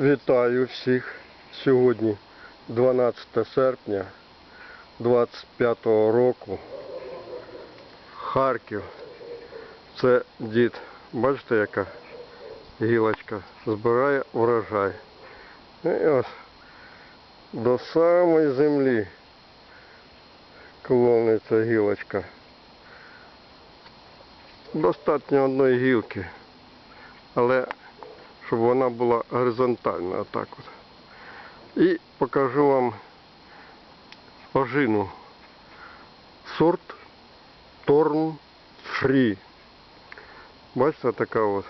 Вітаю всіх. Сьогодні 12 серпня 25-го року. Харків. Це дід. Бачите, яка гілочка збирає урожай. І ось до самої землі клониться гілочка. Достатньо одної гілки, але щоб вона була горизонтальна отак от. І покажу вам ожину. Сорт Торн Фрі. Бачите, така от.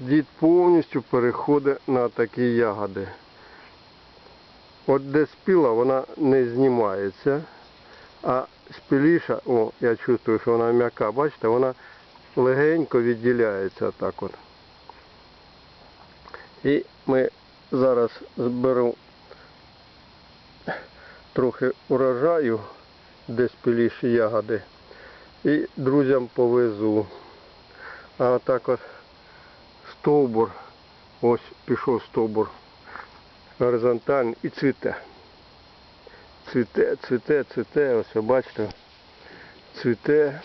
Дід повністю переходить на такі ягоди. От де спіла, вона не знімається, а спіліша, о, я чувствую, що вона м'яка, бачите, вона легенько відділяється так от. І ми зараз зберемо трохи урожаю, де спіліші ягоди, і друзям повезу. А отак от стовбур, ось пішов стовбур горизонтальний і цвіте. Цвіте, цвіте, цвіте, ось ви бачите, цвіте.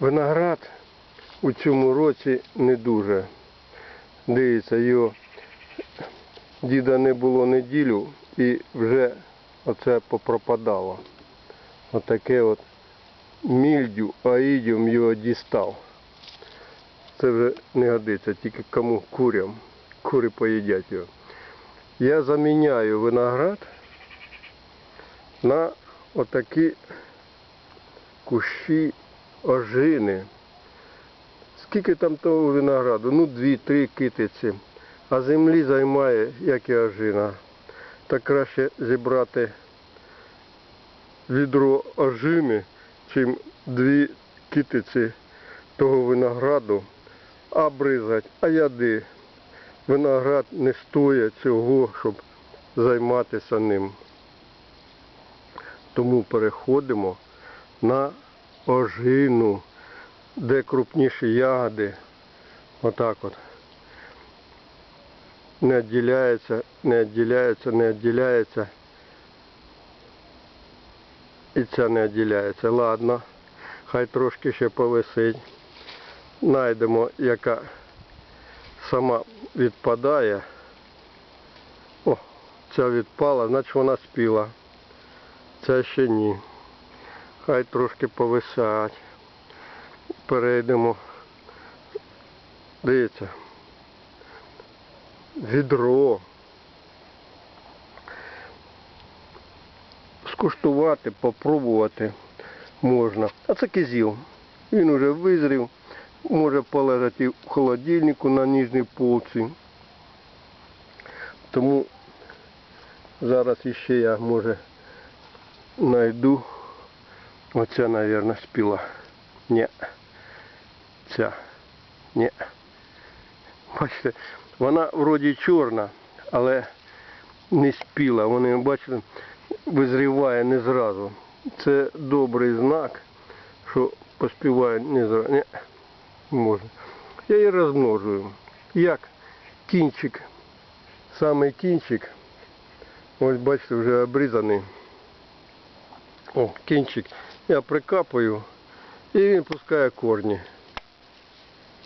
Виноград у цьому році не дуже. Дивіться, його діда не було неділю і вже оце попропадало. Отаке от мільдю, аїдіум його дістав. Це вже не годиться, тільки кому курям. Кури поїдять його. Я заміняю виноград на отакі кущі ожини. Скільки там того винограду? Ну, дві-три китиці. А землі займає, як і ожина. Так краще зібрати відро ожини, чим дві китиці того винограду, а бризать, а яди. Виноград не стоїть цього, щоб займатися ним. Тому переходимо на ожину, де крупніші ягоди. Отак от. Не відділяється, не відділяється, не відділяється. І ця не відділяється. Ладно, хай трошки ще повисить. Найдемо, яка сама відпадає. О, ця відпала, значить вона спіла. Ця ще ні. Хай трошки повисять. Перейдемо. Дивіться. Відро. Скуштувати, попробувати можна. А це кизіл. Він уже визрів, може полежати в холодильнику на ніжній полці. Тому зараз іще я може найду. Оця, мабуть, спіла. Ні. Ця. Ні. Бачите, вона вроді чорна, але не спіла. Вони, бачите, визріває не зразу. Це добрий знак, що поспіває не зразу. Ні, можна. Я її розмножую. Як кінчик, самий кінчик, ось бачите, вже обрізаний. О, кінчик. Я прикапую і він пускає корні.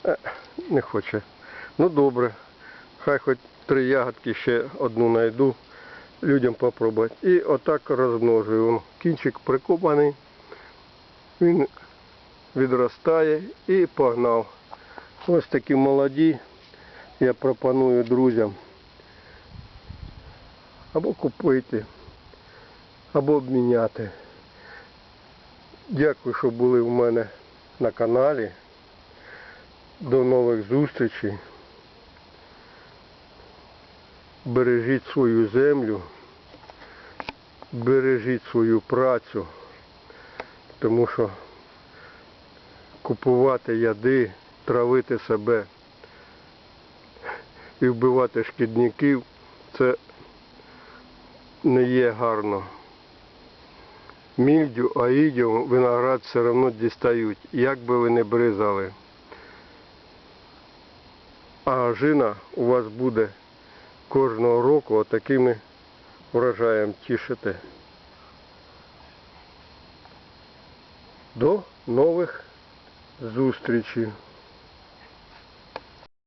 Е, не хоче. Ну добре. Хай хоч три ягодки ще одну знайду людям попробувати. І отак розмножую. Кінчик прикопаний. Він відростає і погнав. Ось такі молоді. Я пропоную друзям або купити, або обміняти. Дякую, що були в мене на каналі. До нових зустрічей. Бережіть свою землю, бережіть свою працю, тому що купувати яди, травити себе і вбивати шкідників це не є гарно. Мільдю, аїдіум, виноград все одно дістають, як би ви не бризали. А жина у вас буде кожного року отакими врожаєм тішити. До нових зустрічей.